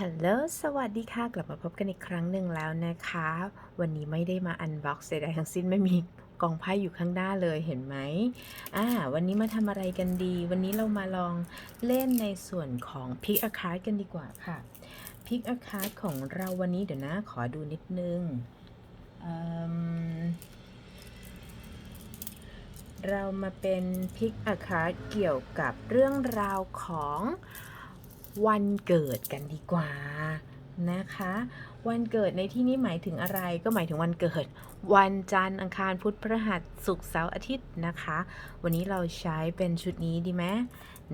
ฮัลโหล สวัสดีค่ะ กลับมาพบกันอีกครั้งหนึ่งแล้วนะคะ วันนี้ไม่ได้มาอันบ็อกซ์ใดๆทั้งสิ้นไม่มีกองไพ่อยู่ข้างหน้าเลยเห็นไหมอ่า วันนี้มาทำอะไรกันดี วันนี้เรามาลองเล่นในส่วนของ Pick a card กันดีกว่าค่ะ Pick a card ของเราวันนี้เดี๋ยวนะ ขอดูนิดนึง เรามาเป็น Pick a card เกี่ยวกับเรื่องราวของ วันเกิดกันดีกว่านะคะ วันเกิดในที่นี้หมายถึงอะไรก็หมายถึงวันเกิด วันจันทร์อังคารพุธพฤหัสศุกร์เสาร์อาทิตย์นะคะ วันนี้เราใช้เป็นชุดนี้ดีไหม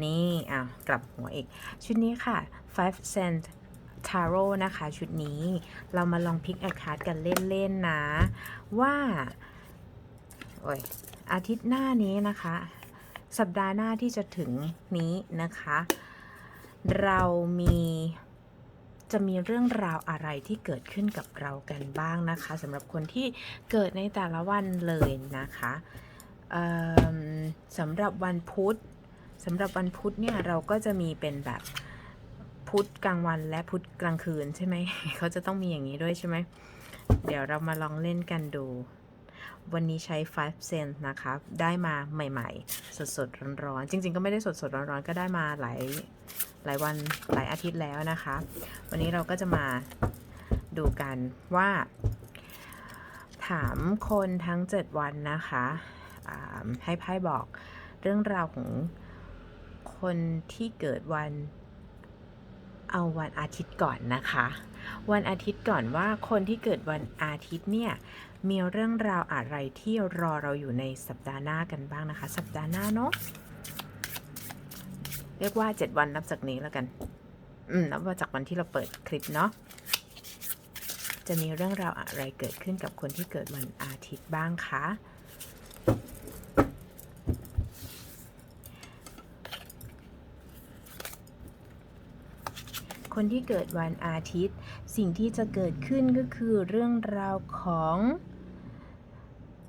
นี่อะกลับหัวอีก ชุดนี้ค่ะ five cent tarot นะคะ ชุดนี้เรามาลองพิกอาคาดกันเล่นๆนะ ว่าโอ้ยอาทิตย์หน้านี้นะคะ สัปดาห์หน้าที่จะถึงนี้นะคะ เรามีจะมีเรื่องราวอะไรที่เกิดขึ้นกับเรากันบ้างนะคะสำหรับคนที่เกิดในแต่ละวันเลยนะคะสำหรับวันพุธสำหรับวันพุธเนี่ยเราก็จะมีเป็นแบบพุธกลางวันและพุธกลางคืนใช่ไหมเขาจะต้องมีอย่างนี้ด้วยใช่ไหมเดี๋ยวเรามาลองเล่นกันดู วันนี้ใช้ 5 cent นะคะ ได้มาใหม่ๆ สดๆ ร้อนๆ จริง ๆ ก็ไม่ได้สดๆ ร้อนๆ ก็ได้มาหลายหลายวันหลายอาทิตย์แล้วนะคะ วันนี้เราก็จะมาดูกันว่า ถามคนทั้ง 7 วันนะคะให้ไพ่บอกเรื่องราวของคนที่เกิดวันเอาวันอาทิตย์ก่อนนะคะ วันอาทิตย์ก่อนว่าคนที่เกิดวันอาทิตย์เนี่ยมีเรื่องราวอะไรที่รอเราอยู่ในสัปดาห์หน้ากันบ้างนะคะ สัปดาห์หน้าเนาะเรียกว่า 7 วันนับจากนี้แล้วกัน อืมนับว่าจากวันที่เราเปิดคลิปเนาะจะมีเรื่องราวอะไรเกิดขึ้นกับคนที่เกิดวันอาทิตย์บ้างคะ คนที่เกิดวันอาทิตย์ สิ่งที่จะเกิดขึ้นก็คือเรื่องราวของ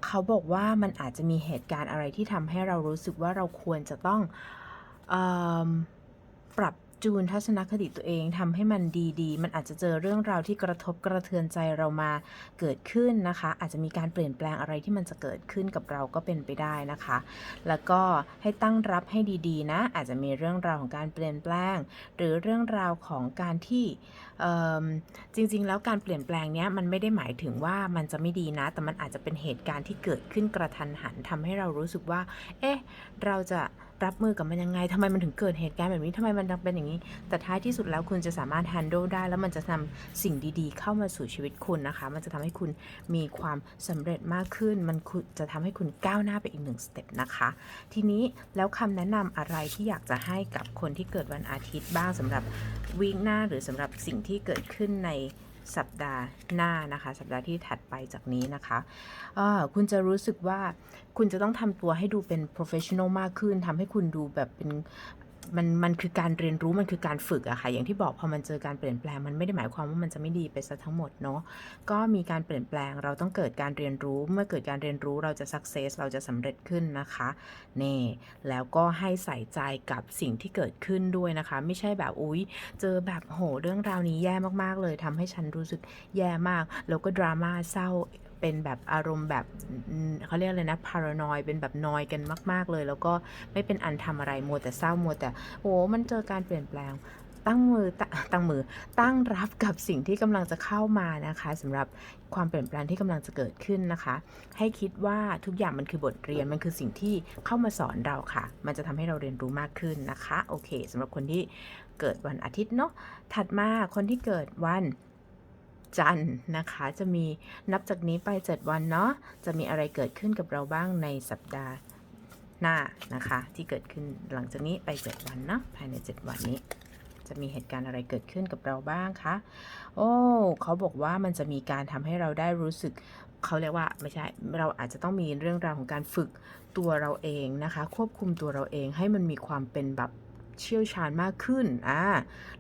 เขาบอกว่ามันอาจจะมีเหตุการณ์อะไรที่ทำให้เรารู้สึกว่าเราควรจะต้องเอปรับ จูนทัศนคติตัวเองทำให้มันดีๆ มันอาจจะเจอเรื่องราวที่กระทบกระเทือนใจเรามาเกิดขึ้นนะคะ อาจจะมีการเปลี่ยนแปลงอะไรที่มันจะเกิดขึ้นกับเราก็เป็นไปได้นะคะ แล้วก็ให้ตั้งรับให้ดีๆนะ อาจจะมีเรื่องราวของการเปลี่ยนแปลง หรือเรื่องราวของการที่จริงๆ แล้วการเปลี่ยนแปลงเนี้ยมันไม่ได้หมายถึงว่ามันจะไม่ดีนะ แต่มันอาจจะเป็นเหตุการณ์ที่เกิดขึ้นกระทันหันทำให้เรารู้สึกว่า เอ๊ะ เราจะ รับมือกับมันยังไงทำไมมันถึงเกิดเหตุการณ์แบบนี้ทำไมมันถึงเป็นอย่างนี้ แต่ท้ายที่สุดแล้วคุณจะสามารถ handle ได้ แล้วมันจะทำสิ่งดีๆ เข้ามาสู่ชีวิตคุณนะคะ มันจะทำให้คุณมีความสำเร็จมากขึ้น มันจะทำให้คุณก้าวหน้าไปอีกหนึ่งสเต็ปนะคะ ทีนี้แล้วคำแนะนำอะไรที่อยากจะให้กับคนที่เกิดวันอาทิตย์บ้างสำหรับวีคหน้าหรือสำหรับสิ่งที่เกิดขึ้นใน สัปดาห์หน้านะคะ สัปดาห์ที่ถัดไปจากนี้นะคะคุณจะรู้สึกว่าคุณจะต้องทำตัวให้ดูเป็น professional มากขึ้นทำให้คุณดูแบบเป็น มันมันคือการเรียนรู้มันคือการฝึกอะค่ะ อย่างที่บอกพอมันเจอการเปลี่ยนแปลง มันไม่ได้หมายความว่ามันจะไม่ดีไปซะทั้งหมดเนาะก็มีการเปลี่ยนแปลงเราต้องเกิดการเรียนรู้ เมื่อเกิดการเรียนรู้เราจะ success เราจะสำเร็จขึ้นนะคะนี่แล้วก็ให้ใส่ใจกับสิ่งที่เกิดขึ้นด้วยนะคะ ไม่ใช่แบบอุ๊ย เจอแบบโหเรื่องราวนี้แย่มากๆเลยทำให้ฉันรู้สึกแย่มาก แล้วก็ดราม่าเศร้า เป็นแบบอารมณ์แบบเขาเรียกอะไรนะพารานอยเป็นแบบนอยกันมาก ๆ เลย แล้วก็ไม่เป็นอันทำอะไรมัวแต่เศร้ามัวแต่โอ้มันเจอการเปลี่ยนแปลงตั้งมือตตั้งมือตั้งรับกับสิ่งที่กำลังจะเข้ามานะคะสำหรับความเปลี่ยนแปลงที่กำลังจะเกิดขึ้นนะคะ ให้คิดว่าทุกอย่างมันคือบทเรียนมันคือสิ่งที่เข้ามาสอนเราค่ะ มันจะทำให้เราเรียนรู้มากขึ้นนะคะ โอเคสำหรับคนที่เกิดวันอาทิตย์เนาะถัดมาคนที่เกิดวัน จันทร์นะคะ จะมีนับจากนี้ไป 7 วันเนาะจะมีอะไรเกิดขึ้นกับเราบ้างในสัปดาห์หน้านะคะ ที่เกิดขึ้นหลังจากนี้ไป 7 วันเนาะภายใน 7 วันนี้ จะมีเหตุการณ์อะไรเกิดขึ้นกับเราบ้างคะโอ้เขาบอกว่ามันจะมีการทำให้เราได้รู้สึกเขาเรียกว่าไม่ใช่เราอาจจะต้องมีเรื่องราวของการฝึกตัวเราเองนะคะ ควบคุมตัวเราเองให้มันมีความเป็นแบบ เชี่ยวชาญมากขึ้นอ่า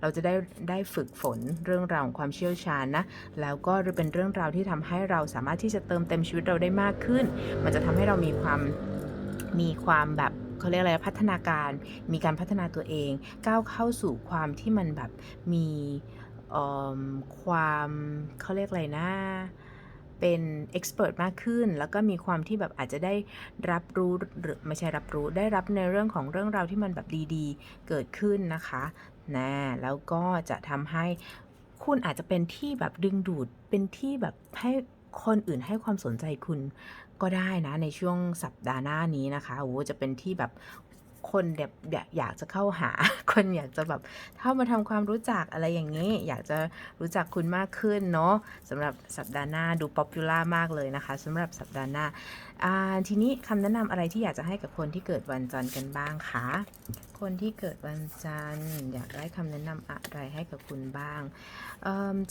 เราจะได้ได้ฝึกฝนเรื่องราวของความเชี่ยวชาญนะ แล้วก็เป็นเรื่องราวที่ทำให้เราสามารถที่จะเติมเต็มชีวิตเราได้มากขึ้น มันจะทำให้เรามีความมีความแบบเขาเรียกอะไรพัฒนาการ มีการพัฒนาตัวเอง ก้าวเข้าสู่ความที่มันแบบมีความเขาเรียกอะไรนะ เป็นเอ็กซ์เพรสมากขึ้น แล้วก็มีความที่แบบอาจจะได้รับรู้หรือไม่ใช่รับรู้ได้รับในเรื่องของเรื่องราวที่มันแบบดีๆ เกิดขึ้นนะคะนะแล้วก็จะทำให้คุณอาจจะเป็นที่แบบดึงดูดเป็นที่แบบให้คนอื่นให้ความสนใจคุณก็ได้นะในช่วงสัปดาห์หน้านี้นะคะโอ้โหจะเป็นที่แบบ คนแบบอยากจะเข้าหา คนอยากจะแบบเข้ามาทำความรู้จักอะไรอย่างนี้ อยากจะรู้จักคุณมากขึ้นเนาะสำหรับสัปดาห์หน้าดูป๊อปปูล่ามากเลยนะคะสำหรับสัปดาห์หน้า ทีนี้คำแนะนำอะไรที่อยากจะให้กับคนที่เกิดวันจันทร์กันบ้างคะคนที่เกิดวันจันทร์อยากได้คำแนะนำอะไรให้กับคุณบ้าง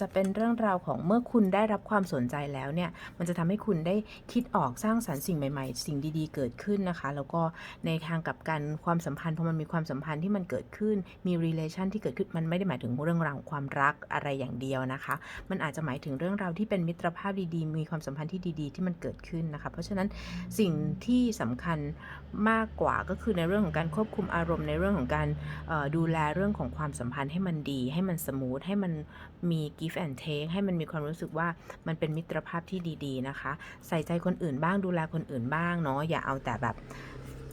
จะเป็นเรื่องราวของเมื่อคุณได้รับความสนใจแล้วเนี่ย มันจะทำให้คุณได้คิดออกสร้างสรรค์สิ่งใหม่ ๆ สิ่งดีๆ เกิดขึ้นนะคะ แล้วก็ในทางกับกันความสัมพันธ์พอมันมีความสัมพันธ์ที่มันเกิดขึ้น มี relation ที่เกิดขึ้นมันไม่ได้หมายถึงเรื่องราวความรักอะไรอย่างเดียวนะคะ มันอาจจะหมายถึงเรื่องราวที่เป็นมิตรภาพดีๆ มีความสัมพันธ์ที่ดี ๆ ที่มันเกิดขึ้นนะคะ เพราะฉะนั้นสิ่งที่สำคัญมากกว่าก็คือในเรื่องของการควบคุมอารมณ์ในเรื่องของการดูแลเรื่องของความสัมพันธ์ให้มันดี ให้มันสมูทให้มันมี give and take ให้มันมีความรู้สึกว่ามันเป็นมิตรภาพที่ดี ๆ นะคะ ใส่ใจคนอื่นบ้างดูแลคนอื่นบ้างเนาะอย่าเอาแต่แบบ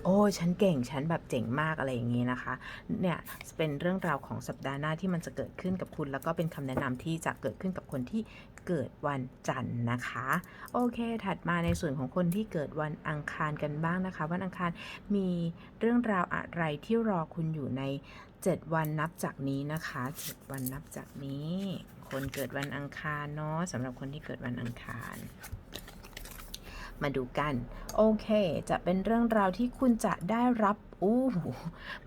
โอ้ฉันเก่ง ฉันแบบเจ๋งมากอะไรอย่างนี้นะคะ เนี่ยเป็นเรื่องราวของสัปดาห์หน้าที่มันจะเกิดขึ้นกับคุณ แล้วก็เป็นคำแนะนำที่จะเกิดขึ้นกับคนที่ เกิดวันจันทร์นะคะ โอเค ถัดมาในส่วนของคนที่เกิดวันอังคารกันบ้างนะคะ วันอังคารมีเรื่องราวอะไรที่รอคุณอยู่ใน 7 วันนับจากนี้นะคะ 7 วันนับจากนี้ คนเกิดวันอังคารเนาะสำหรับคนที่เกิดวันอังคารมาดูกัน โอเค จะเป็นเรื่องราวที่คุณจะได้รับอู้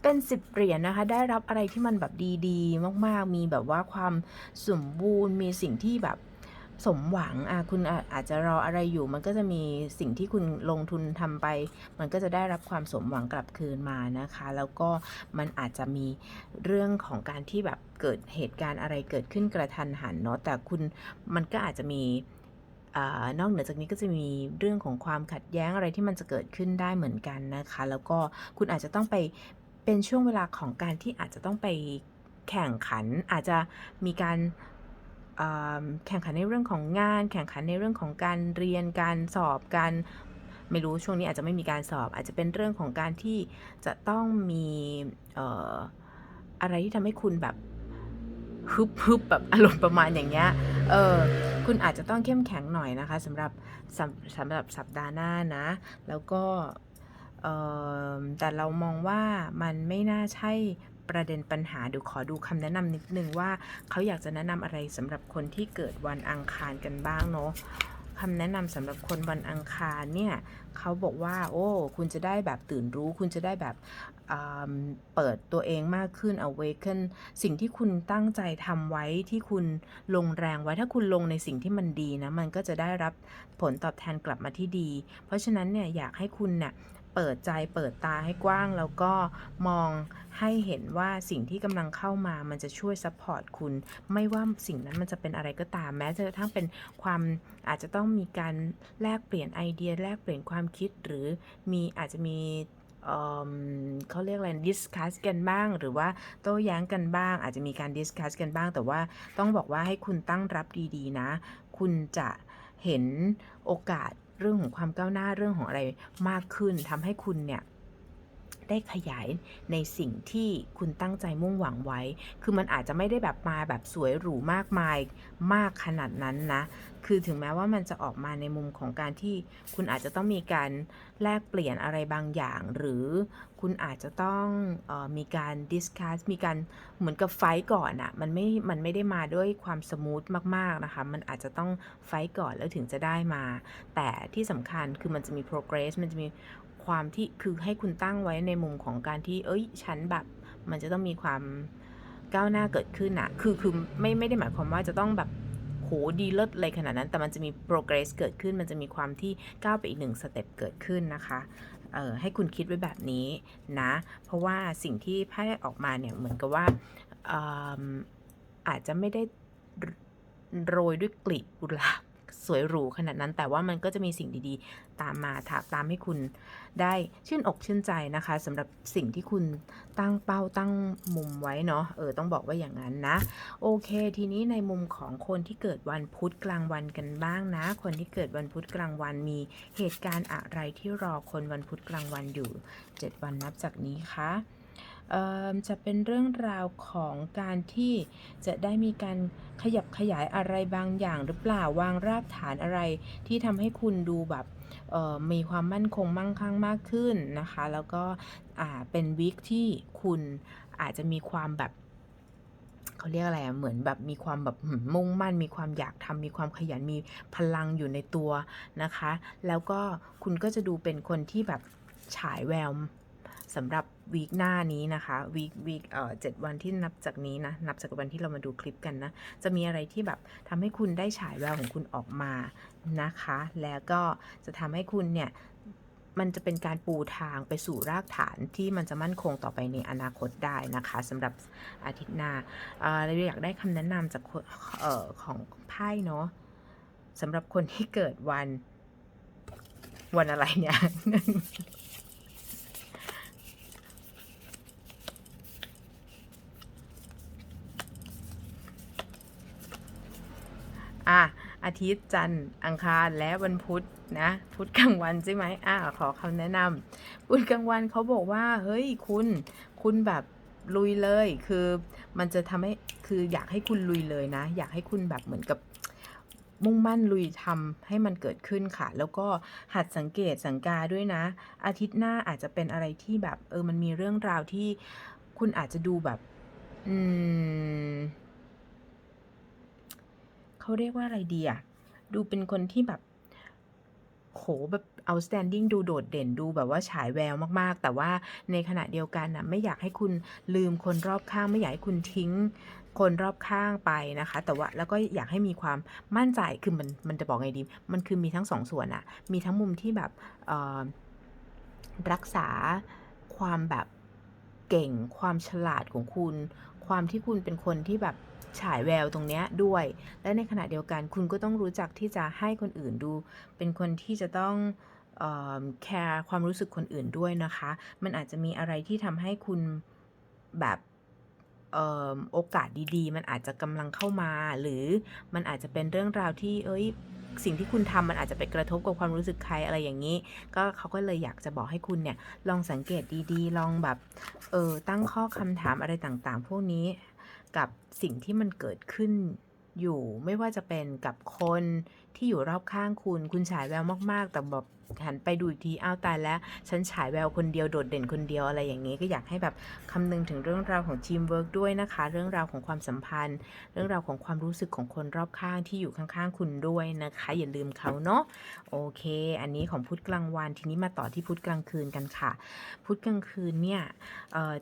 เป็นสิบเหรียญนะคะ ได้รับอะไรที่มันแบบดีๆ มากๆ มีแบบว่าความสมบูรณ์มีสิ่งที่แบบ สมหวังอะคุณอาอาจจะรออะไรอยู่ มันก็จะมีสิ่งที่คุณลงทุนทำไป มันก็จะได้รับความสมหวังกลับคืนมานะคะ แล้วก็มันอาจจะมีเรื่องของการที่แบบเกิดเหตุการณ์อะไรเกิดขึ้นกระทันหันเนาะแต่คุณมันก็อาจจะมีอนอกเหนือจากนี้ก็จะมีเรื่องของความขัดแย้งอะไรที่มันจะเกิดขึ้นได้เหมือนกันนะคะ แล้วก็คุณอาจจะต้องไปเป็นช่วงเวลาของการที่อาจจะต้องไปแข่งขันอาจจะมีการ แข่งขันในเรื่องของงาน แข่งขันในเรื่องของการเรียนการสอบการไม่รู้ช่วงนี้อาจจะไม่มีการสอบ อาจจะเป็นเรื่องของการที่จะต้องมีออะไรที่ทำให้คุณแบบฮึบฮึบแบบอารมณ์ประมาณอย่างเงี้ยเออคุณอาจจะต้องเข้มแข็งหน่อยนะคะสำหรับสำสำหรับสัปดาห์หน้านะ แล้วก็เออแต่เรามองว่ามันไม่น่าใช่ ประเด็นปัญหาเดี๋ยวขอดูคำแนะนำนิดนึงว่าเขาอยากจะแนะนำอะไรสำหรับคนที่เกิดวันอังคารกันบ้างเนาะคำแนะนำสำหรับคนวันอังคารเนี่ยเขาบอกว่า โอ้ คุณจะได้แบบตื่นรู้ คุณจะได้แบบเปิดตัวเองมากขึ้น awaken สิ่งที่คุณตั้งใจทำไว้ที่คุณลงแรงไว้ถ้าคุณลงในสิ่งที่มันดีนะ มันก็จะได้รับผลตอบแทนกลับมาที่ดี เพราะฉะนั้นเนี่ยอยากให้คุณเนี่ย เปิดใจเปิดตาให้กว้าง แล้วก็มองให้เห็นว่าสิ่งที่กำลังเข้ามามันจะช่วยซัพพอร์ตคุณ ไม่ว่าสิ่งนั้นมันจะเป็นอะไรก็ตาม แม้จะกระทั่งเป็นความอาจจะต้องมีการแลกเปลี่ยนไอเดีย แลกเปลี่ยนความคิดหรือมีอาจจะมีเเขาเรียกอะไรดิสคัสกันบ้าง หรือว่าโต้แย้งกันบ้าง อาจจะมีการดิสคัสกันบ้าง แต่ว่าต้องบอกว่าให้คุณตั้งรับดีๆนะ คุณจะเห็นโอกาส เรื่องของความก้าวหน้าเรื่องของอะไรมากขึ้นทำให้คุณเนี่ย ได้ขยายในสิ่งที่คุณตั้งใจมุ่งหวังไว้ คือมันอาจจะไม่ได้แบบมาแบบสวยหรูมากมายมากขนาดนั้นนะ คือถึงแม้ว่ามันจะออกมาในมุมของการที่คุณอาจจะต้องมีการแลกเปลี่ยนอะไรบางอย่าง หรือคุณอาจจะต้องออมีการดิสคัสมีการเหมือนกับไฟต์ก่อนอะมันไม่ มันไม่ได้มาด้วยความสมูทมากๆนะคะ มันอาจจะต้องไฟต์ก่อนแล้วถึงจะได้มา แต่ที่สำคัญคือมันจะมี progress มันจะมี ความที่คือให้คุณตั้งไว้ในมุมของการที่ เอ้ย ฉันแบบมันจะต้องมีความก้าวหน้าเกิดขึ้นอะคือคือไม่ไม่ได้หมายความว่าจะต้องแบบโหดีเลิศอะไรขนาดนั้น แต่มันจะมี progress เกิดขึ้น มันจะมีความที่ก้าวไปอีกหนึ่งสเต็ปเกิดขึ้นนะคะเออให้คุณคิดไว้แบบนี้นะ เพราะว่าสิ่งที่ไพ่ออกมาเนี่ยเหมือนกับว่าอืมอาจจะไม่ได้โรยด้วยกลีบกุหลาบ สวยหรูขนาดนั้น แต่ว่ามันก็จะมีสิ่งดีๆ ตามมาถาตามให้คุณได้ชื่นอกชื่นใจนะคะสำหรับสิ่งที่คุณตั้งเป้าตั้งมุมไว้เนาะเออต้องบอกว่าอย่างนั้นนะ โอเค ทีนี้ในมุมของคนที่เกิดวันพุธกลางวันกันบ้างนะ คนที่เกิดวันพุธกลางวันมีเหตุการณ์อะไรที่รอคนวันพุธกลางวันอยู่ 7 วันนับจากนี้คะเอ่อ จะเป็นเรื่องราวของการที่จะได้มีการขยับขยายอะไรบางอย่างหรือเปล่าวางรากฐานอะไรที่ทำให้คุณดูแบบมีความมั่นคงมั่งคั่งมากขึ้นนะคะ แล้วก็เป็นวิกที่คุณอาจจะมีความแบบเขาเรียกอะไรอะเหมือนแบบมีความแบบมมุ่งมั่น มีความอยากทำมีความขยันมีพลังอยู่ในตัวนะคะ แล้วก็คุณก็จะดูเป็นคนที่แบบฉายแวว สำหรับวีคหน้านี้นะคะวีควีคเอ่อเจ็ดวันที่นับจากนี้นะนับจากวันที่เรามาดูคลิปกันนะจะมีอะไรที่แบบทำให้คุณได้ฉายแววของคุณออกมานะคะ แล้วก็จะทำให้คุณเนี่ยมันจะเป็นการปูทางไปสู่รากฐานที่มันจะมั่นคงต่อไปในอนาคตได้นะคะสำหรับอาทิตย์หน้าเอ่อเราอยากได้คำแนะนำจากเอ่อของไพ่เนาะสำหรับคนที่เกิดวันวันอะไรเนี่ย อาทิตย์จันทร์อังคารและวันพุธนะพุธกลางวันใช่ไหมอะขอคำแนะนำพุธกลางวันเขาบอกว่า เฮ้ยคุณคุณแบบลุยเลย คือมันจะทำให้คืออยากให้คุณลุยเลยนะ อยากให้คุณแบบเหมือนกับมุ่งมั่นลุยทำให้มันเกิดขึ้นค่ะ แล้วก็หัดสังเกตสังกาด้วยนะ อาทิตย์หน้าอาจจะเป็นอะไรที่แบบ เออมันมีเรื่องราวที่คุณอาจจะดูแบบ อืม เขาเรียกว่าอะไรดีอะดูเป็นคนที่แบบโหแบบ outstanding ดูโดดเด่นดูแบบว่าฉายแววมากๆ แต่ว่าในขณะเดียวกันนะไม่อยากให้คุณลืมคนรอบข้าง ไม่อยากให้คุณทิ้งคนรอบข้างไปนะคะ แต่ว่าแล้วก็อยากให้มีความมั่นใจคือมันมันจะบอกไงดี มันคือมีทั้งสองส่วนอะมีทั้งมุมที่แบบอ่อรักษาความแบบเก่ง ความฉลาดของคุณ ความที่คุณเป็นคนที่แบบ ฉายแววตรงเนี้ยด้วย และในขณะเดียวกันคุณก็ต้องรู้จักที่จะให้คนอื่นดู เป็นคนที่จะต้องแคร์ความรู้สึกคนอื่นด้วยนะคะ มันอาจจะมีอะไรที่ทำให้คุณแบบออโอกาสดีๆ มันอาจจะกำลังเข้ามา หรือมันอาจจะเป็นเรื่องราวที่ เอ้ย สิ่งที่คุณทำมันอาจจะไปกระทบกับความรู้สึกใครอะไรอย่างนี้ ก็เขาก็เลยอยากจะบอกให้คุณเนี่ย ลองสังเกตดีๆ ลองแบบ เออตั้งข้อคำถามอะไรต่างๆ พวกนี้ กับสิ่งที่มันเกิดขึ้นอยู่ไม่ว่าจะเป็นกับคนที่อยู่รอบข้างคุณ คุณฉายแววมาก ๆ แต่แบบ หันไปดูอีกทีอ้าวตายแล้ว ฉันฉายแววคนเดียวโดดเด่นคนเดียวอะไรอย่างนี้ก็อยากให้แบบคำนึงถึงเรื่องราวของทีมเวิร์กด้วยนะคะ เรื่องราวของความสัมพันธ์ เรื่องราวของความรู้สึกของคนรอบข้างที่อยู่ข้างๆ คุณด้วยนะคะ อย่าลืมเขาเนาะโอเค อันนี้ของพุธกลางวันทีนี้มาต่อที่พุธกลางคืนกันค่ะ พุธกลางคืนเนี่ย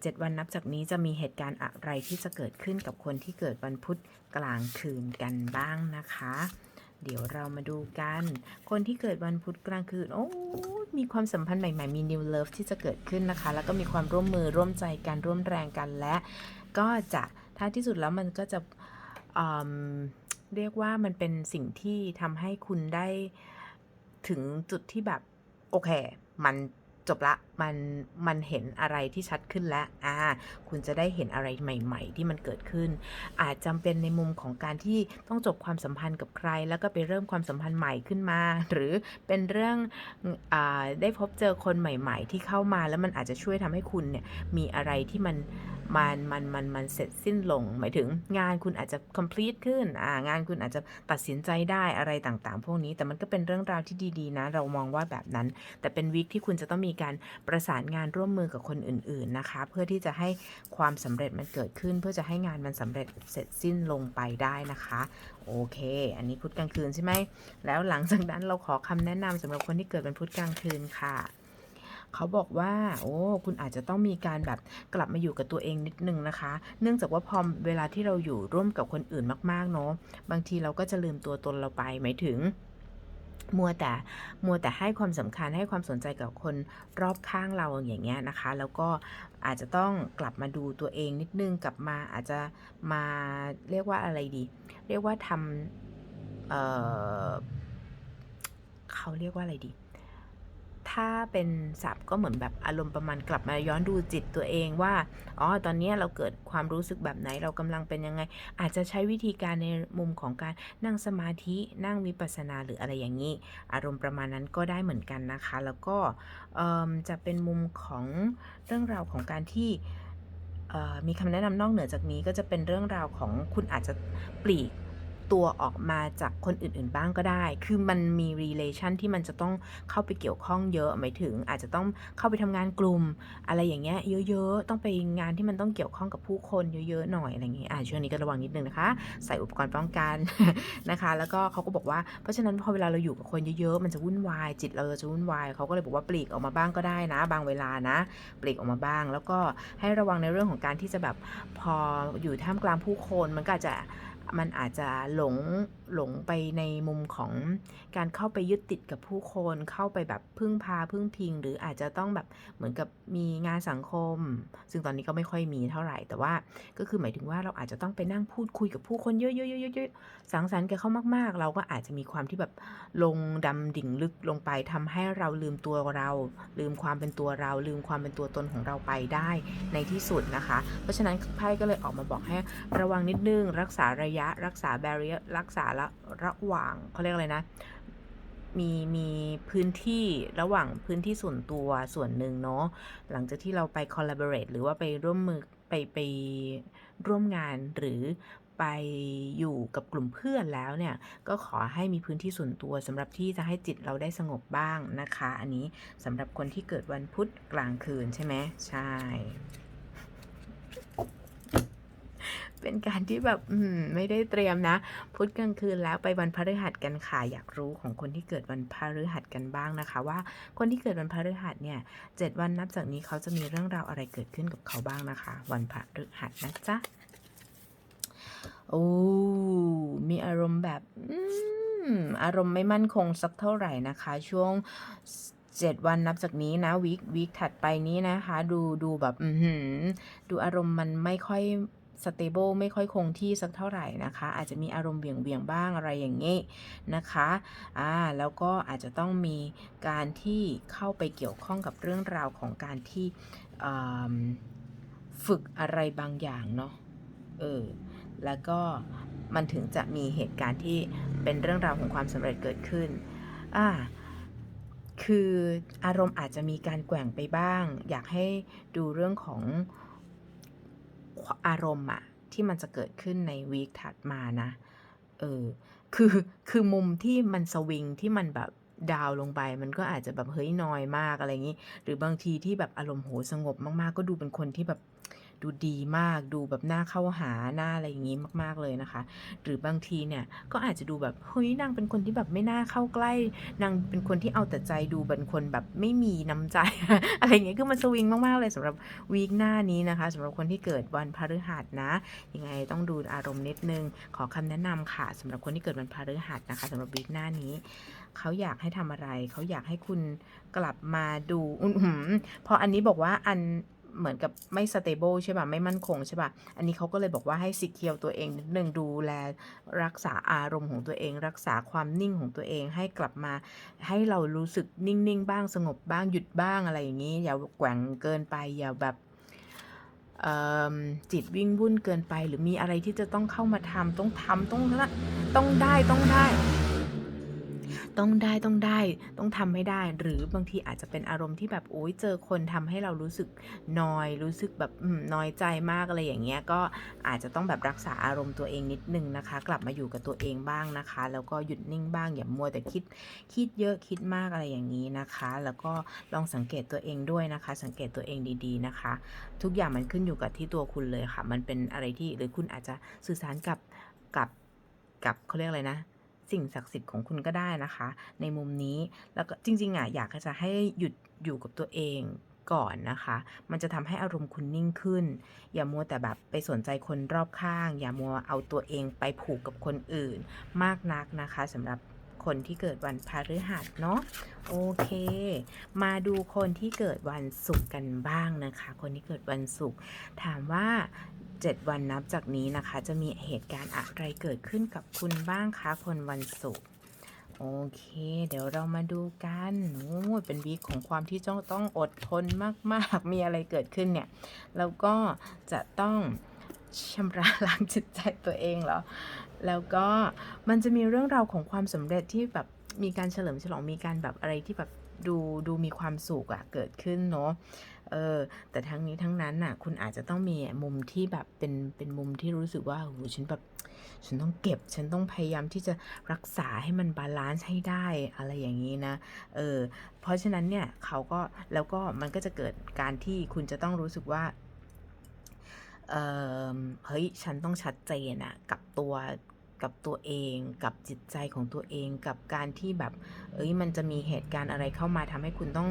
เจ็ดวันนับจากนี้จะมีเหตุการณ์อะไรที่จะเกิดขึ้นกับคนที่เกิดวันพุธกลางคืนกันบ้างนะคะ เดี๋ยวเรามาดูกัน คนที่เกิดวันพุธกลางคืน โอ้ มีความสัมพันธ์ใหม่ๆ มี new love ที่จะเกิดขึ้นนะคะ แล้วก็มีความร่วมมือร่วมใจกันร่วมแรงกันและ ก็จะท้ายที่สุดแล้วมันก็จะเเรียกว่ามันเป็นสิ่งที่ทำให้คุณได้ถึงจุดที่แบบ โอเค มัน จบละมันมันเห็นอะไรที่ชัดขึ้นแล้วอ่าคุณจะได้เห็นอะไรใหม่ ๆ ที่มันเกิดขึ้น อาจจำเป็นในมุมของการที่ต้องจบความสัมพันธ์กับใคร แล้วก็ไปเริ่มความสัมพันธ์ใหม่ขึ้นมา หรือเป็นเรื่องอ่าได้พบเจอคนใหม่ ๆ ที่เข้ามาแล้วมันอาจจะช่วยทำให้คุณเนี่ยมีอะไรที่มัน มันมันมันมันเสร็จสิ้นลง หมายถึงงานคุณอาจจะ complete ขึ้นอ่างานคุณอาจจะตัดสินใจได้อะไรต่างๆ พวกนี้ แต่มันก็เป็นเรื่องราวที่ดีๆนะ เรามองว่าแบบนั้น แต่เป็นวิกที่คุณจะต้องมีการประสานงานร่วมมือกับคนอื่น ๆนะคะ เพื่อที่จะให้ความสำเร็จมันเกิดขึ้น เพื่อจะให้งานมันสำเร็จเสร็จสิ้นลงไปได้นะคะโอเค อันนี้พุธกลางคืนใช่ไหม แล้วหลังจากนั้นเราขอคำแนะนำสำหรับคนที่เกิดเป็นพุธกลางคืนค่ะ เขาบอกว่า โอ้คุณอาจจะต้องมีการแบบกลับมาอยู่กับตัวเองนิดนึงนะคะ เนื่องจากว่าพอเวลาที่เราอยู่ร่วมกับคนอื่นมากๆเนาะบางทีเราก็จะลืมตัวตนเราไปหมายถึงมัวแต่มัวแต่ให้ความสำคัญให้ความสนใจกับคนรอบข้างเราอย่างเงี้ยนะคะ แล้วก็อาจจะต้องกลับมาดูตัวเองนิดนึงกลับมาอาจจะมาเรียกว่าอะไรดี เรียกว่าทำเเขาเรียกว่าอะไรดี ถ้าเป็นศัพท์ก็เหมือนแบบอารมณ์ประมาณกลับมาย้อนดูจิตตัวเองว่า อ๋อ ตอนนี้เราเกิดความรู้สึกแบบไหน เรากำลังเป็นยังไง อาจจะใช้วิธีการในมุมของการนั่งสมาธิ นั่งวิปัสสนาหรืออะไรอย่างนี้ อารมณ์ประมาณนั้นก็ได้เหมือนกันนะคะ แล้วก็จะเป็นมุมของเรื่องราวของการที่มีคำแนะนำนอกเหนือจากนี้ก็จะเป็นเรื่องราวของคุณอาจจะปลีก ตัวออกมาจากคนอื่นๆบ้างก็ได้ คือมันมี relation ที่มันจะต้องเข้าไปเกี่ยวข้องเยอะหมายถึง อาจจะต้องเข้าไปทำงานกลุ่ม อะไรอย่างเงี้ยเยอะๆ ต้องไปงานที่มันต้องเกี่ยวข้องกับผู้คนเยอะๆหน่อยอะไรอย่างเงี้ยอ่าช่วงนี้ก็ระวังนิดนึงนะคะ ใส่อุปกรณ์ป้องกันนะคะ แล้วก็เขาก็บอกว่าเพราะฉะนั้นพอเวลาเราอยู่กับคนเยอะๆ มันจะวุ่นวายจิตเราจะวุ่นวายเขาก็เลยบอกว่าปลีกออกมาบ้างก็ได้นะ บางเวลานะ ปลีกออกมาบ้าง แล้วก็ให้ระวังในเรื่องของการที่จะแบบพออยู่ท่ามกลางผู้คนมันก็จะ มันอาจจะหลงหลงไปในมุมของการเข้าไปยึดติดกับผู้คนเข้าไปแบบพึ่งพาพึ่งพิง หรืออาจจะต้องแบบเหมือนกับมีงานสังคม ซึ่งตอนนี้ก็ไม่ค่อยมีเท่าไหร่ แต่ว่าก็คือหมายถึงว่าเราอาจจะต้องไปนั่งพูดคุยกับผู้คนเยอะๆๆๆสังสรรค์กับเขามากๆ เราก็อาจจะมีความที่แบบลงดำดิ่งลึกลงไปทำให้เราลืมตัวเรา ลืมความเป็นตัวเรา ลืมความเป็นตัวตนของเราไปได้ในที่สุดนะคะ เพราะฉะนั้นไพ่ก็เลยออกมาบอกให้ระวังนิดนึงรักษาระยะรักษา barrier รักษาละระหว่างเขาเรียกอะไรนะ มีมีพื้นที่ระหว่างพื้นที่ส่วนตัวส่วนหนึ่งเนาะหลังจากที่เราไป collaborate หรือว่าไปร่วมมือไปไปร่วมงานหรือไปอยู่กับกลุ่มเพื่อนแล้วเนี่ย ก็ขอให้มีพื้นที่ส่วนตัวสำหรับที่จะให้จิตเราได้สงบบ้างนะคะ อันนี้สำหรับคนที่เกิดวันพุธกลางคืนใช่ไหมใช่ เป็นการที่แบบอืไม่ได้เตรียมนะ พุธกลางคืนแล้วไปวันพฤหัสกันค่ะอยากรู้ของคนที่เกิดวันพฤหัสกันบ้างนะคะ ว่าคนที่เกิดวันพฤหัสเนี่ยเจ็ดวันนับจากนี้เขาจะมีเรื่องราวอะไรเกิดขึ้นกับเขาบ้างนะคะ วันพฤหัสนะจ๊ะโอ้มีอารมณ์แบบอารมณ์ไม่มั่นคงสักเท่าไหร่นะคะ ช่วงเจ็ดวันนับจากนี้นะวีควีคถัดไปนี้นะคะ ดูดูแบบ อืดูอารมณ์มันไม่ค่อย สเตเบิลไม่ค่อยคงที่สักเท่าไหร่นะคะ อาจจะมีอารมณ์เบี่ยงเบี่ยงบ้างอะไรอย่างนี้นะคะอ่าแล้วก็อาจจะต้องมีการที่เข้าไปเกี่ยวข้องกับเรื่องราวของการที่ฝึกอะไรบางอย่างเนาะเออแล้วก็มันถึงจะมีเหตุการณ์ที่เป็นเรื่องราวของความสำเร็จเกิดขึ้นอ่าคืออารมณ์อาจจะมีการแกว่งไปบ้าง อยากให้ดูเรื่องของ อารมณ์อะที่มันจะเกิดขึ้นในวีคถัดมานะเออคือคือมุมที่มันสวิงที่มันแบบดาวลงไป มันก็อาจจะแบบเฮ้ยนอยมากอะไรอย่างนี้ หรือบางทีที่แบบอารมณ์โหสงบมากๆ ก็ดูเป็นคนที่แบบ ดูดีมากดูแบบน่าเข้าหาหน้าอะไรอย่างนี้มาก ๆเลยนะคะ หรือบางทีเนี่ยก็อาจจะดูแบบเฮ้ยนางเป็นคนที่แบบไม่น่าเข้าใกล้นางเป็นคนที่เอาแต่ใจดูเป็นคนแบบไม่มีน้ำใจ อะไรอย่างเงี้ยคือมันสวิงมากๆเลยสำหรับวีคหน้านี้นะคะสำหรับคนที่เกิดวันพฤหัสนะยังไงต้องดูอารมณ์นิดนึง ขอคำแนะนำค่ะสำหรับคนที่เกิดวันพฤหัสนะคะสำหรับวีคหน้านี้เขาอยากให้ทำอะไร เขาอยากให้คุณกลับมาดูอื้อหือพออันนี้บอกว่าอัน เหมือนกับไม่ stable ใช่ป่ะ ไม่มั่นคงใช่ป่ะ อันนี้เขาก็เลยบอกว่าให้สิเคียวตัวเองนิดนึงดูแลรักษาอารมณ์ของตัวเอง รักษาความนิ่งของตัวเองให้กลับมา ให้เรารู้สึกนิ่งๆบ้างสงบบ้างหยุดบ้างอะไรอย่างนี้ อย่าแกว่งเกินไปอย่าแบบจิตวิ่งวุ่นเกินไป หรือมีอะไรที่จะต้องเข้ามาทำต้องทำต้องละต้องได้ต้องได้ ต้องได้ต้องได้ต้องทำให้ได้ หรือบางทีอาจจะเป็นอารมณ์ที่แบบโอ้ยเจอคนทำให้เรารู้สึกนอยรู้สึกแบบน้อยใจมากอะไรอย่างเงี้ยก็อาจจะต้องแบบรักษาอารมณ์ตัวเองนิดนึงนะคะ กลับมาอยู่กับตัวเองบ้างนะคะ แล้วก็หยุดนิ่งบ้างอย่ามัวแต่คิดคิดเยอะคิดมากอะไรอย่างนี้นะคะ แล้วก็ลองสังเกตตัวเองด้วยนะคะ สังเกตตัวเองดีๆนะคะ ทุกอย่างมันขึ้นอยู่กับที่ตัวคุณเลยค่ะ มันเป็นอะไรที่หรือคุณอาจจะสื่อสารกับกับกับเขาเรียกอะไรนะ สิ่งศักดิ์สิทธิ์ของคุณก็ได้นะคะ ในมุมนี้แล้วก็จริงๆอะอยากจะให้หยุดอยู่กับตัวเองก่อนนะคะ มันจะทำให้อารมณ์คุณนิ่งขึ้น อย่ามัวแต่แบบไปสนใจคนรอบข้าง อย่ามัวเอาตัวเองไปผูกกับคนอื่น มากนักนะคะสำหรับคนที่เกิดวันพฤหัสเนาะโอเค มาดูคนที่เกิดวันศุกร์กันบ้างนะคะ คนที่เกิดวันศุกร์ถามว่า 7 วันนับจากนี้นะคะ จะมีเหตุการณ์อะไรเกิดขึ้นกับคุณบ้างคะคนวันศุกร์โอเค เดี๋ยวเรามาดูกันโอ้เป็นวีคของความที่ต้องต้องอดทนมากๆ มีอะไรเกิดขึ้นเนี่ยแล้วก็จะต้องชำระล้างจิตใจตัวเองเหรอ แล้วก็มันจะมีเรื่องราวของความสำเร็จที่แบบมีการเฉลิมฉลองมีการแบบอะไรที่แบบดูดูมีความสุขอะเกิดขึ้นเนาะ เออ แต่ทั้งนี้ทั้งนั้นน่ะ คุณอาจจะต้องมีมุมที่แบบเป็นเป็นมุมที่รู้สึกว่าโอ้โหฉันแบบฉันต้องเก็บ ฉันต้องพยายามที่จะรักษาให้มันบาลานซ์ให้ได้อะไรอย่างนี้นะ เออ เพราะฉะนั้นเนี่ยเขาก็แล้วก็มันก็จะเกิดการที่คุณจะต้องรู้สึกว่าเออเฮ้ย ฉันต้องชัดเจนอะกับตัว กับตัวเอง กับจิตใจของตัวเอง กับการที่แบบ เอ้ยมันจะมีเหตุการณ์อะไรเข้ามาทำให้คุณต้อง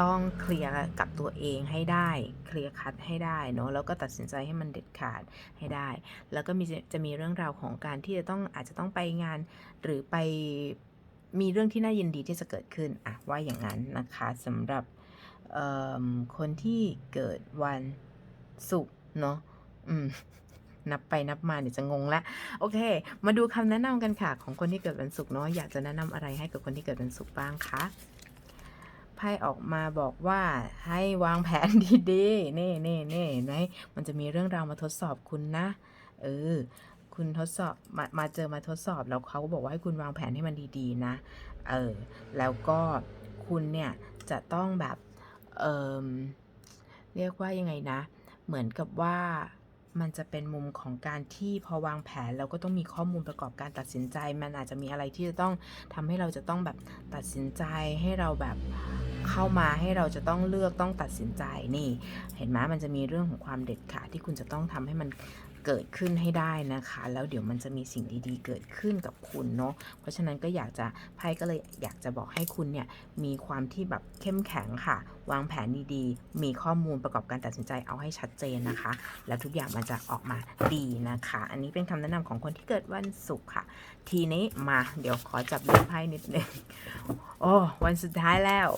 ต้องเคลียร์กับตัวเองให้ได้ เคลียร์คัดให้ได้เนาะแล้วก็ตัดสินใจให้มันเด็ดขาดให้ได้ แล้วก็มีจะมีเรื่องราวของการที่จะต้องอาจจะต้องไปงานหรือไปมีเรื่องที่น่ายินดีที่จะเกิดขึ้นอะว่าอย่างนั้นนะคะสำหรับคนที่เกิดวันศุกร์เนาะอืม นับไปนับมาเดี๋ยวจะงงละโอเค มาดูคำแนะนำกันค่ะ ของคนที่เกิดวันศุกร์เนาะอยากจะแนะนำอะไรให้กับคนที่เกิดวันศุกร์บ้างคะไพ่ออกมาบอกว่าให้วางแผนดีๆนี่นี่นี่เห็นไหมมันจะมีเรื่องราวมาทดสอบคุณนะเออคุณทดสอบมามาเจอมาทดสอบแล้วเขาก็บอกว่าให้คุณวางแผนให้มันดีๆนะเออแล้วก็คุณเนี่ยจะต้องแบบเออเรียกว่ายังไงนะ เหมือนกับว่า มันจะเป็นมุมของการที่พอวางแผนเราก็ต้องมีข้อมูลประกอบการตัดสินใจ มันอาจจะมีอะไรที่จะต้องทำให้เราจะต้องแบบตัดสินใจให้เราแบบเข้ามาให้เราจะต้องเลือกต้องตัดสินใจนี่ เห็นไหมมันจะมีเรื่องของความเด็ดขาดที่คุณจะต้องทำให้มัน เกิดขึ้นให้ได้นะคะ แล้วเดี๋ยวมันจะมีสิ่งดีๆ เกิดขึ้นกับคุณเนาะเพราะฉะนั้นก็อยากจะไพ่ก็เลยอยากจะบอกให้คุณเนี่ยมีความที่แบบเข้มแข็งค่ะ วางแผนดีๆ มีข้อมูลประกอบการตัดสินใจเอาให้ชัดเจนนะคะ แล้วทุกอย่างมันจะออกมาดีนะคะ อันนี้เป็นคำแนะนำของคนที่เกิดวันศุกร์ค่ะ ทีนี้มาเดี๋ยวขอจับเลือกไพ่นิดนึงโอ้วันสุดท้ายแล้ว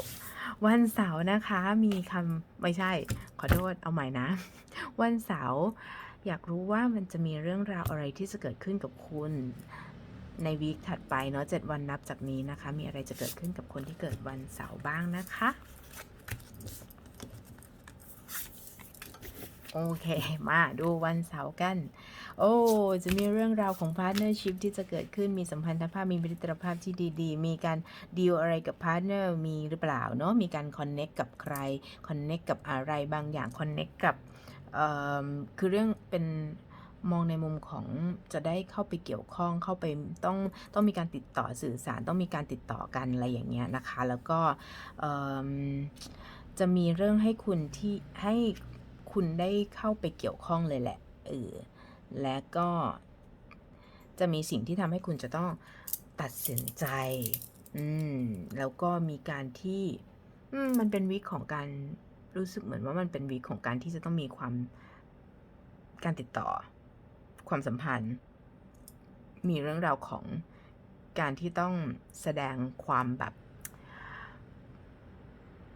วันเสาร์นะคะมีคำไม่ใช่ ขอโทษเอาใหม่นะ วันเสาร์ อยากรู้ว่ามันจะมีเรื่องราวอะไรที่จะเกิดขึ้นกับคุณ ในวีคถัดไปเนาะเจ็ดวันนับจากนี้นะคะ มีอะไรจะเกิดขึ้นกับคนที่เกิดวันเสาร์บ้างนะคะ โอเค มาดูวันเสาร์กัน โอ้ จะมีเรื่องราวของพาร์ทเนอร์ชิพที่จะเกิดขึ้นมีสัมพันธภาพมีมิตรภาพที่ดีๆ มีการดีลอะไรกับพาร์ทเนอร์มีหรือเปล่าเนาะมีการคอนเน็กกับใครคอนเน็กกับอะไรบางอย่างคอนเน็กกับ คือเรื่องเป็นมองในมุมของจะได้เข้าไปเกี่ยวข้องเข้าไปต้องต้องมีการติดต่อสื่อสารต้องมีการติดต่อกันอะไรอย่างเงี้ยนะคะ แล้วก็จะมีเรื่องให้คุณที่ให้คุณได้เข้าไปเกี่ยวข้องเลยแหละเออและก็จะมีสิ่งที่ทำให้คุณจะต้องตัดสินใจ อืม แล้วก็มีการที่ อืม มันเป็นวิคของการ รู้สึกเหมือนว่ามันเป็นวิคของการที่จะต้องมีความการติดต่อ ความสัมพันธ์ มีเรื่องราวของการที่ต้องแสดงความแบบ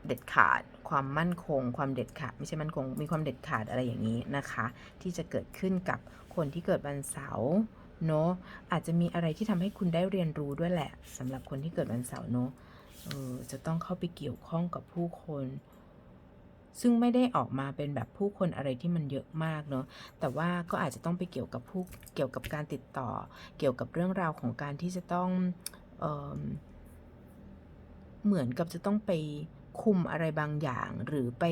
เด็ดขาด ความมั่นคง ความเด็ดขาด ไม่ใช่มั่นคง มีความเด็ดขาดอะไรอย่างนี้นะคะ ที่จะเกิดขึ้นกับคนที่เกิดวันเสาร์เนาะอาจจะมีอะไรที่ทำให้คุณได้เรียนรู้ด้วยแหละสำหรับคนที่เกิดวันเสาร์เนาะจะต้องเข้าไปเกี่ยวข้องกับผู้คน ซึ่งไม่ได้ออกมาเป็นแบบผู้คนอะไรที่มันเยอะมากเนาะแต่ว่าก็อาจจะต้องไปเกี่ยวกับผู้เกี่ยวกับการติดต่อ เกี่ยวกับเรื่องราวของการที่จะต้องเออเหมือนกับจะต้องไปคุมอะไรบางอย่าง หรือไป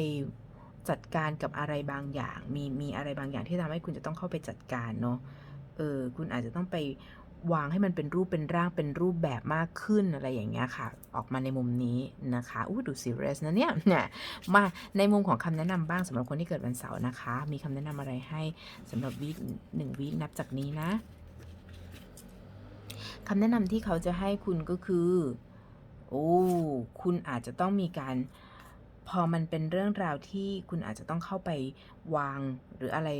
จัดการกับอะไรบางอย่าง มีมีอะไรบางอย่างที่ทำให้คุณจะต้องเข้าไปจัดการเนาะเออคุณอาจจะต้องไป วางให้มันเป็นรูปเป็นร่างเป็นรูปแบบมากขึ้นอะไรอย่างเงี้ยค่ะ ออกมาในมุมนี้นะคะอู้ดูซีเรียสนะเนี่ยเนี่ยมาในมุมของคำแนะนำบ้างสำหรับคนที่เกิดวันเสาร์นะคะ มีคำแนะนำอะไรให้สำหรับวีคหนึ่งวีคนับจากนี้นะคำแนะนำที่เขาจะให้คุณก็คือ โอ้ คุณอาจจะต้องมีการ พอมันเป็นเรื่องราวที่คุณอาจจะต้องเข้าไปวางหรืออะไร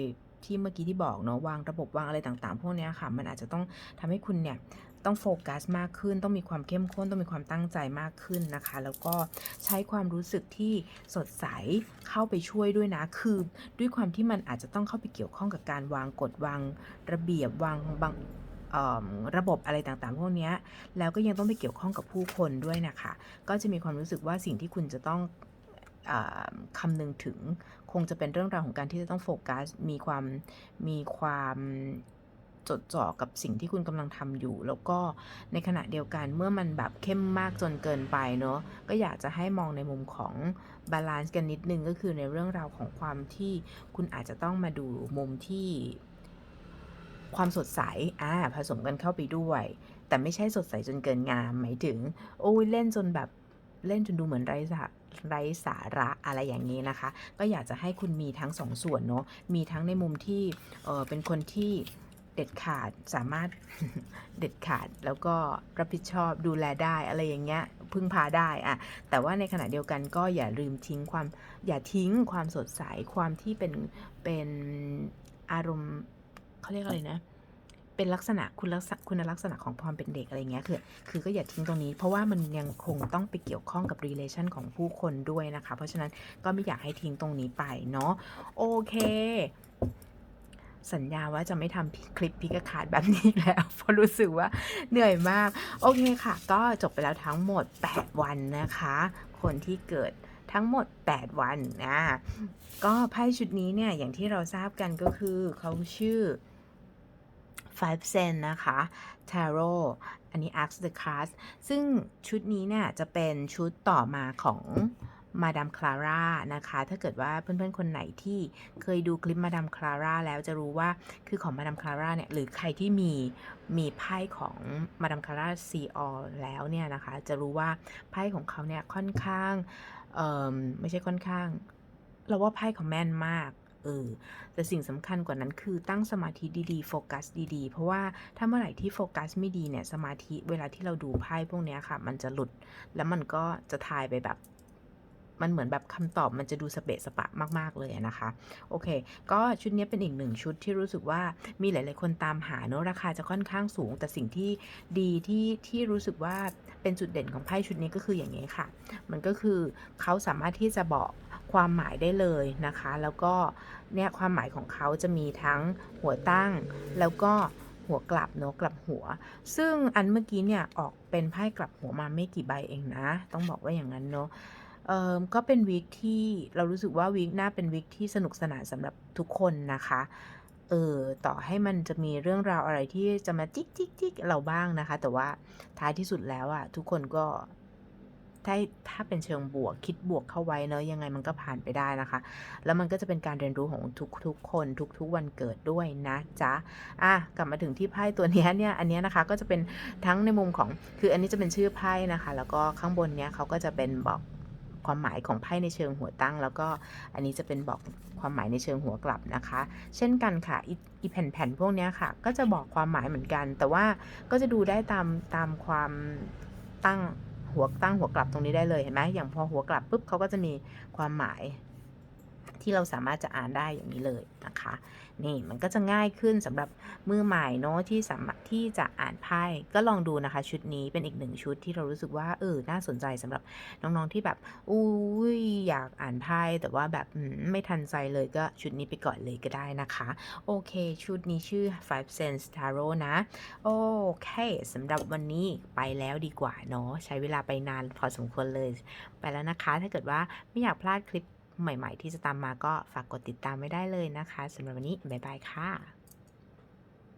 ที่เมื่อกี้ที่บอกเนาะวางระบบวางอะไรต่างๆ พวกนี้ค่ะ มันอาจจะต้องทำให้คุณเนี่ยต้องโฟกัสมากขึ้น ต้องมีความเข้มข้น ต้องมีความตั้งใจมากขึ้นนะคะ แล้วก็ใช้ความรู้สึกที่สดใสเข้าไปช่วยด้วยนะ คือด้วยความที่มันอาจจะต้องเข้าไปเกี่ยวข้องกับการวางกฎวางระเบียบวางบางระบบอะไรต่างๆ พวกนี้แล้วก็ยังต้องไปเกี่ยวข้องกับผู้คนด้วยนะคะ ก็จะมีความรู้สึกว่าสิ่งที่คุณจะต้องอคำนึงถึง คงจะเป็นเรื่องราวของการที่จะต้องโฟกัส มีความมีความจดจ่อกับสิ่งที่คุณกำลังทำอยู่ แล้วก็ในขณะเดียวกันเมื่อมันแบบเข้มมากจนเกินไปเนาะก็อยากจะให้มองในมุมของบาลานซ์กันนิดนึงก็คือในเรื่องราวของความที่คุณอาจจะต้องมาดูมุมที่ความสดใส อ่า ผสมกันเข้าไปด้วย แต่ไม่ใช่สดใสจนเกินงาม หมายถึง โอ้ยเล่นจนแบบ เล่นจนดูเหมือนไร้สา ไร้สาระอะไรอย่างนี้นะคะ ก็อยากจะให้คุณมีทั้งสองส่วนเนาะมีทั้งในมุมที่เออเป็นคนที่เด็ดขาดสามารถเด็ดขาดแล้วก็รับผิดชอบดูแลได้อะไรอย่างเงี้ยพึ่งพาได้อะแต่ว่าในขณะเดียวกันก็อย่าลืมทิ้งความอย่าทิ้งความสดใสความที่เป็นเป็นอารมณ์เขาเรียกอะไรนะ เป็นลักษณะคุณลักษณะคุณลักษณะของความเป็นเด็กอะไรเงี้ยคือคือก็อย่าทิ้งตรงนี้ เพราะว่ามันยังคงต้องไปเกี่ยวข้องกับ relation ของผู้คนด้วยนะคะ เพราะฉะนั้นก็ไม่อยากให้ทิ้งตรงนี้ไปเนาะโอเคสัญญาว่าจะไม่ทำคลิปพิกาขาดแบบนี้แล้วเพราะรู้สึกว่าเหนื่อยมาก โอเคค่ะ ก็จบไปแล้วทั้งหมด 8 วันนะคะ คนที่เกิดทั้งหมด 8 วันนะก็ไพ่ชุดนี้เนี่ย อย่างที่เราทราบกันก็คือเขาชื่อ Five Cent นะคะ Tarot อันนี้ Ask the Card ซึ่งชุดนี้เนี่ยจะเป็นชุดต่อมาของมาดามคลาร่านะคะ ถ้าเกิดว่าเพื่อนๆ คนไหนที่เคยดูคลิปมาดามคลาร่าแล้วจะรู้ว่าคือของมาดามคลาร่าเนี่ย หรือใครที่มีมีไพ่ของมาดามคลาร่าซีออแล้วเนี่ยนะคะ จะรู้ว่าไพ่ของเขาเนี่ยค่อนข้าง เอ่อ ไม่ใช่ค่อนข้าง เราว่าไพ่เขาแม่นมาก เออ แต่สิ่งสำคัญกว่านั้นคือตั้งสมาธิดีๆ โฟกัสดีๆ เพราะว่าถ้าเมื่อไหร่ที่โฟกัสไม่ดีเนี่ย สมาธิเวลาที่เราดูไพ่พวกนี้ค่ะ มันจะหลุด แล้วมันก็จะทายไปแบบมันเหมือนแบบคำตอบมันจะดูสเปะสปะมาก ๆ เลยนะคะ โอเค ก็ชุดนี้เป็นอีกหนึ่งชุดที่รู้สึกว่ามีหลาย ๆ คนตามหาเนอะราคาจะค่อนข้างสูง แต่สิ่งที่ดีที่ที่รู้สึกว่าเป็นจุดเด่นของไพ่ชุดนี้ก็คืออย่างนี้ค่ะ มันก็คือเขาสามารถที่จะบอก ความหมายได้เลยนะคะ แล้วก็เนี่ยความหมายของเขาจะมีทั้งหัวตั้ง แล้วก็หัวกลับเนอะกลับหัว ซึ่งอันเมื่อกี้เนี่ยออกเป็นไพ่กลับหัวมาไม่กี่ใบเองนะ ต้องบอกว่าอย่างนั้นเนอะเออก็เป็นวีคที่เรารู้สึกว่าวีคหน้าเป็นวีคที่สนุกสนานสำหรับทุกคนนะคะเออต่อให้มันจะมีเรื่องราวอะไรที่จะมาจิกจิกจิกเราบ้างนะคะ แต่ว่าท้ายที่สุดแล้วอะทุกคนก็ ถ้าถ้าเป็นเชิงบวกคิดบวกเข้าไว้เนอะยังไงมันก็ผ่านไปได้นะคะ แล้วมันก็จะเป็นการเรียนรู้ของทุกทุกคนทุกทุกวันเกิดด้วยนะจ๊ะอะกลับมาถึงที่ไพ่ตัวนี้เนี่ยอันนี้นะคะก็จะเป็นทั้งในมุมของคืออันนี้จะเป็นชื่อไพ่นะคะ แล้วก็ข้างบนเนี้ยเขาก็จะเป็นบอกความหมายของไพ่ในเชิงหัวตั้ง แล้วก็อันนี้จะเป็นบอกความหมายในเชิงหัวกลับนะคะ เช่นกันค่ะอีอีแผ่นๆพวกเนี้ยค่ะ ก็จะบอกความหมายเหมือนกัน แต่ว่าก็จะดูได้ตามตามความตั้ง หัวตั้งหัวกลับตรงนี้ได้เลยเห็นไหมอย่างพอหัวกลับปุ๊บเขาก็จะมีความหมาย ที่เราสามารถจะอ่านได้อย่างนี้เลยนะคะ นี่มันก็จะง่ายขึ้นสำหรับมือใหม่เนาะที่สามารถที่จะอ่านไพ่ก็ลองดูนะคะ ชุดนี้เป็นอีกหนึ่งชุดที่เรารู้สึกว่าเออน่าสนใจสำหรับน้องๆที่แบบอุ้ยอยากอ่านไพ่แต่ว่าแบบไม่ทันใจเลยก็ชุดนี้ไปก่อนเลยก็ได้นะคะ โอเค ชุดนี้ชื่อ Five Sense Tarot นะ โอเคสำหรับวันนี้ไปแล้วดีกว่าเนาะใช้เวลาไปนานพอสมควรเลยไปแล้วนะคะ ถ้าเกิดว่าไม่อยากพลาดคลิป ใหม่ ๆ ที่จะตามมาก็ฝากกดติดตามไว้ได้เลยนะคะสำหรับวันนี้บ๊ายบายค่ะ